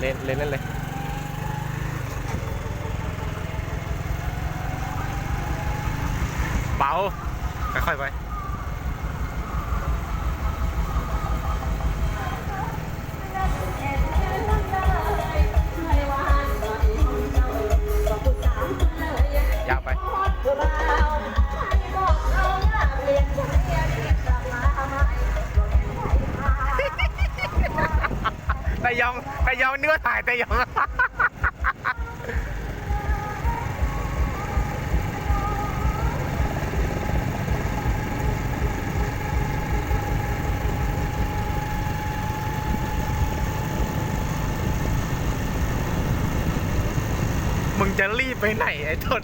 เล่นเลนนั่นเลยเบาค่อยๆไป แต่ยองแต่ยองเนื้อถ่ายแต่ยองมึงจะรีบไปไหนไอ้ทน